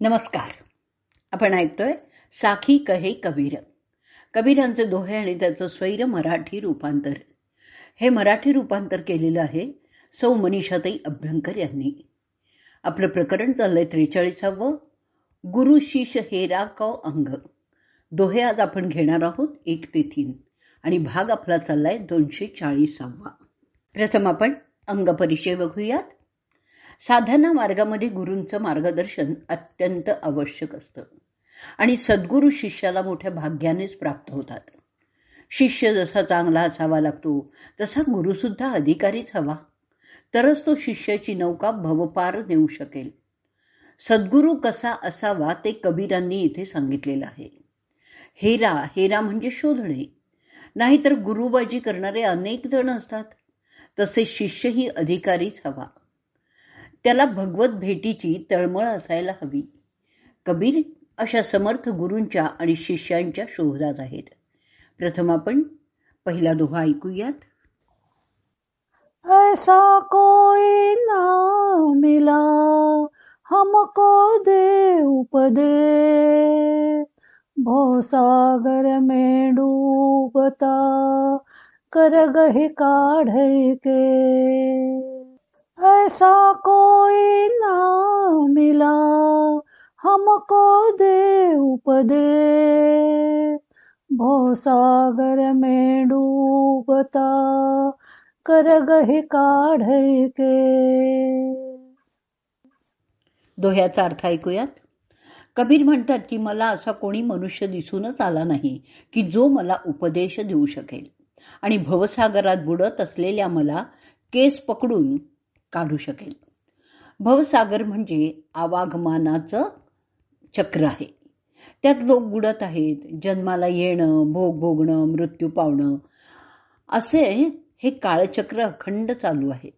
नमस्कार. आपण ऐकतोय साखी कहे कबीर. कबीरांचे दोहे आणि त्याचं स्वैर मराठी रूपांतर. हे मराठी रूपांतर केलेलं आहे सौ मनीषाताई अभ्यंकर यांनी. आपलं प्रकरण चाललंय त्रेचाळीसावं. गुरु शिष हेरा क अंग. दोहे आज आपण घेणार आहोत एक ते तीन. आणि भाग आपला चाललाय दोनशे चाळीसावा. प्रथम आपण अंग परिचय बघूयात. साधना मार्गामध्ये गुरूंचं मार्गदर्शन अत्यंत आवश्यक असतं. आणि सद्गुरू शिष्याला मोठ्या भाग्यानेच प्राप्त होतात. शिष्य जसा चांगला असावा लागतो तसा गुरुसुद्धा अधिकारीच हवा. तरच तो शिष्याची नौका भवपार नेऊ शकेल. सद्गुरू कसा असावा ते कबीरांनी इथे सांगितलेलं आहे. हेरा हेरा म्हणजे शोधणे. नाहीतर गुरुबाजी करणारे अनेक जण असतात. तसे शिष्यही अधिकारीच हवा. त्याला भगवत भेटीची तळमळ असायला हवी. कबीर अशा समर्थ गुरूंच्या आणि शिष्यांच्या शोधात आहेत. प्रथम आपण पहिला दोहा ऐकूयात. ऐसा कोई ना मिला हमको दे उपदे। भोसागर में डूबता कर गही काढ़े के। ऐसा कोई ना मिला हमको दे उपदे भोसागर में डूबता कर गही काढ के दोह्याचा अर्थ ऐकूयात? कबीर म्हणतात की मला असा कोणी मनुष्य दिसूनच आला नाही की जो मला उपदेश देऊ शकेल. आणि भवसागरात बुडत असलेल्या मला केस पकडून काढू शकेल. भवसागर म्हणजे आवागमानाचं चक्र आहे. त्यात लोक बुडत आहेत. जन्माला येणं भोग भोगणं मृत्यू पावणं असे हे काळचक्र अखंड चालू आहे.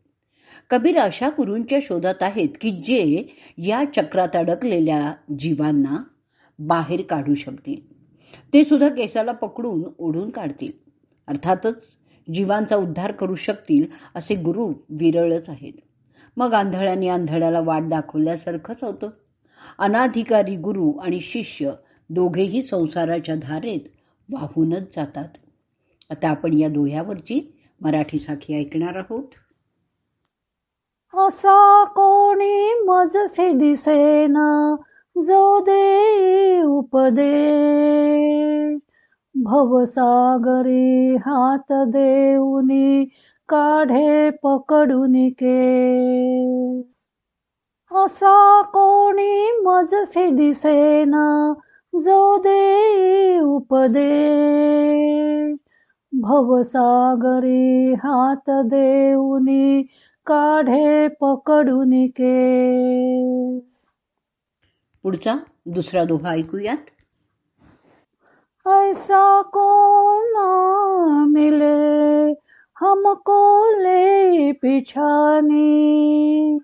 कबीर अशा गुरूंच्या शोधात आहेत की जे या चक्रात अडकलेल्या जीवांना बाहेर काढू शकतील. ते सुद्धा केसाला पकडून ओढून काढतील. अर्थातच जीवांचा उद्धार करू शकतील असे गुरु विरळच आहेत. मग आंधळ्यांनी आंधळ्याला वाट दाखवल्यासारखंच होतं. अनाधिकारी गुरु आणि शिष्य दोघेही संसाराच्या धारेत वाहूनच जातात. आता आपण या दोह्यावरची मराठी साखी ऐकणार आहोत. असा कोणी मजसे दिसेना जो दे उपदे भवसागरी हात देऊनी काढे पकडून के. असा कोणी मजसे दिसेना जो दे उपदे भवसागरी हात देऊनी काढे पकडून के. पुढचा दुसरा दोहा ऐकूयात. ऐसा कौन ना मिले हमको ले पिछानी।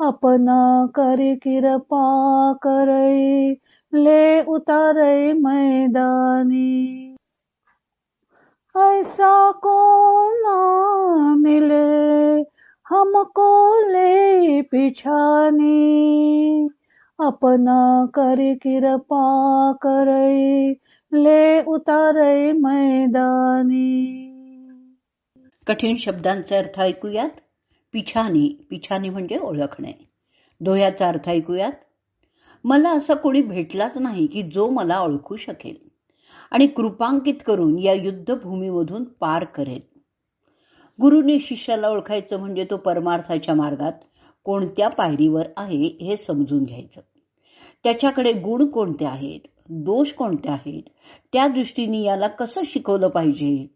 अपना कर कृपा करे ले उतारे मैदानी। ऐसा कौन ना मिले हमको ले पिछानी। अपना कर कृपा करे उतारे मैदानी. कठीण शब्दांचे अर्थ ऐकूयात. पिछानी पिछानी म्हणजे ओळखणे. दोह्याचा अर्थ ऐकूयात. मला असं कोणी भेटलाच नाही की जो मला ओळखू शकेल आणि कृपांकित करून या युद्धभूमीमधून पार करेल. गुरुने शिष्याला ओळखायचं म्हणजे तो परमार्थाच्या मार्गात कोणत्या पायरीवर आहे हे समजून घ्यायचं. त्याच्याकडे गुण कोणते आहेत? दोष कोणते आहेत? त्या दृष्टीने याला कसं शिकवलं पाहिजे?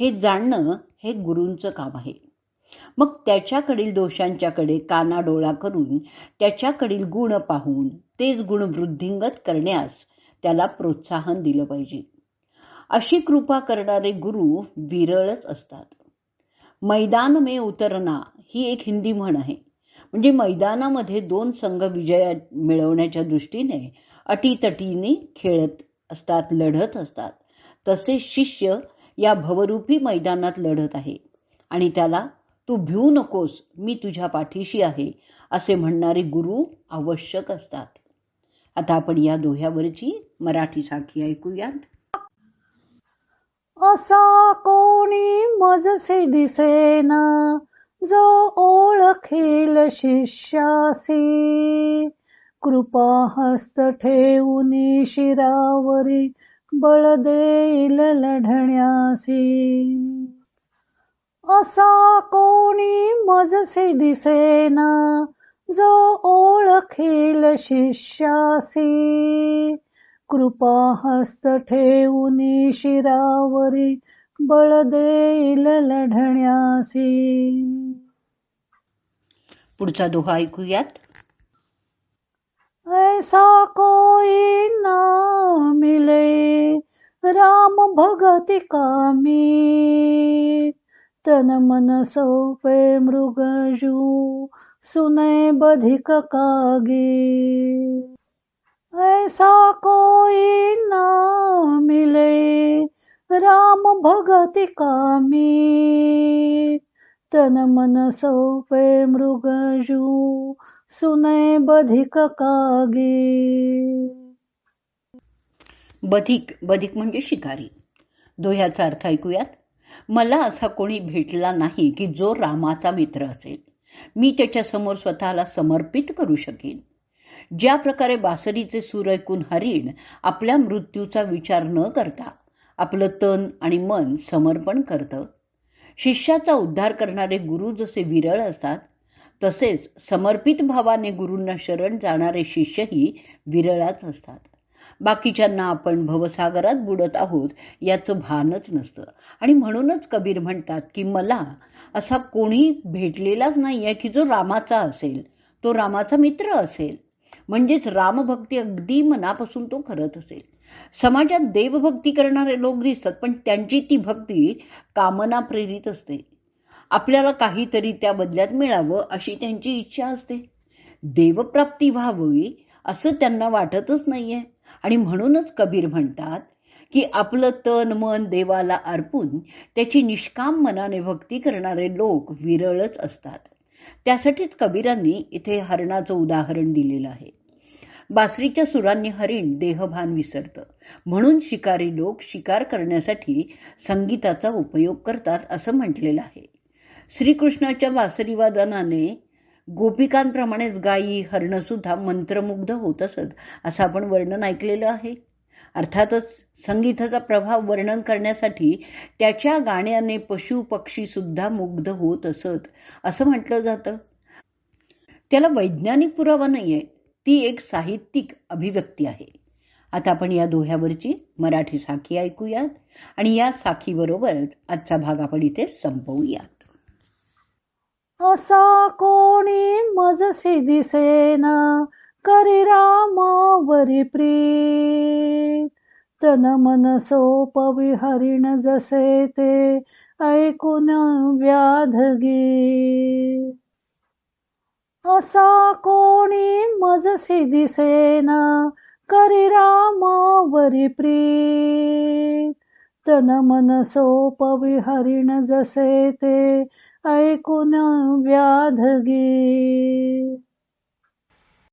हे जाणणं हे गुरूंचं काम आहे. मग त्याच्याकडील दोषांच्याकडे कानाडोळा करून त्याच्याकडील गुण पाहून तेच गुण वृद्धिंगत करण्यास त्याला प्रोत्साहन दिलं पाहिजे. अशी कृपा करणारे गुरु विरळच असतात. मैदान मे उतरना ही एक हिंदी म्हण आहे. म्हणजे मैदानामध्ये दोन संघ विजय मिळवण्याच्या दृष्टीने अटीतटीने खेळत असतात लढत असतात. तसे शिष्य या भवरूपी मैदानात लढत आहे. आणि त्याला तू भिवू नकोस मी तुझ्या पाठीशी आहे असे म्हणणारे गुरु आवश्यक असतात. आता आपण या दोह्यावरची मराठी साखी ऐकूयात. असा कोणी मजसे दिसेना जो ओळखेल शिष्यासी. कृपा हस्त ठेवून शिरावरी बळ देईल लढण्यासी. असा कोणी मजसे दिसेना जो ओळखील शिष्यासी. कृपा हस्त ठेवून शिरावरी बळ देईल लढण्यासी. पुढचा दोहा ऐकूयात. ऐसा कोई ना मिले राम भगति कामी. तन मन सौपे मृगजू सुने बधिक कागे. ऐसा कोई ना मिले राम भगति कामी. तन मन सौपे मृगजू सुने बधिक कागे। बधिक बधिक म्हणजे शिकारी. दोह्याचा अर्थ ऐकूयात. मला असा कोणी भेटला नाही की जो रामाचा मित्र असेल. मी त्याच्यासमोर स्वतःला समर्पित करू शकेन. ज्या प्रकारे बासरीचे सूर ऐकून हरिण आपल्या मृत्यूचा विचार न करता आपलं तन आणि मन समर्पण करतं. शिष्याचा उद्धार करणारे गुरु जसे विरळ असतात तसेच समर्पित भावाने गुरूंना शरण जाणारे शिष्यही विरळाच असतात. बाकीच्यांना आपण भवसागरात बुडत आहोत याचं भानच नसतं. आणि म्हणूनच कबीर म्हणतात की मला असा कोणी भेटलेलाच नाही आहे की जो रामाचा असेल. तो रामाचा मित्र असेल. म्हणजेच रामभक्ती अगदी मनापासून तो करत असेल. समाजात देवभक्ती करणारे लोक दिसतात पण त्यांची ती भक्ती कामना प्रेरित असते. आपल्याला काहीतरी त्या बदल्यात मिळावं अशी त्यांची इच्छा असते. देवप्राप्ती व्हावी असं त्यांना वाटतच नाहीये. आणि म्हणूनच कबीर म्हणतात की आपलं तन मन देवाला अर्पून त्याची निष्काम मनाने भक्ती करणारे लोक विरळच असतात. त्यासाठीच कबीरांनी इथे हरणाचं उदाहरण दिलेलं आहे. बासरीच्या सुरांनी हरिण देहभान विसरतं. म्हणून शिकारी लोक शिकार करण्यासाठी संगीताचा उपयोग करतात असं म्हटलेलं आहे. श्रीकृष्णाच्या बासरीवादनाने गोपिकांप्रमाणेच गायी हरणंसुद्धा मंत्रमुग्ध होत असत. असं आपण वर्णन ऐकलेलं आहे. अर्थातच संगीताचा प्रभाव वर्णन करण्यासाठी त्याच्या गाण्याने पशु पक्षीसुद्धा मुग्ध होत असत. असं म्हटलं जातं. त्याला वैज्ञानिक पुरावा नाही आहे ती एक साहित्यिक अभिव्यक्ती आहे. आता आपण या दोह्यावरची मराठी साखी ऐकूयात. आणि या साखीबरोबरच आजचा भाग आपण इथे संपवूयात. असा कोणी मजसी दिसेन करी रामावरी प्रीत. तन मन सोपविहरिण जसे ते ऐकून व्याधगी असा कोणी मजसी दिसेन करी रामावरी प्रीत. तन मन सोपविहरिण जसे ते ऐकून व्याधगी.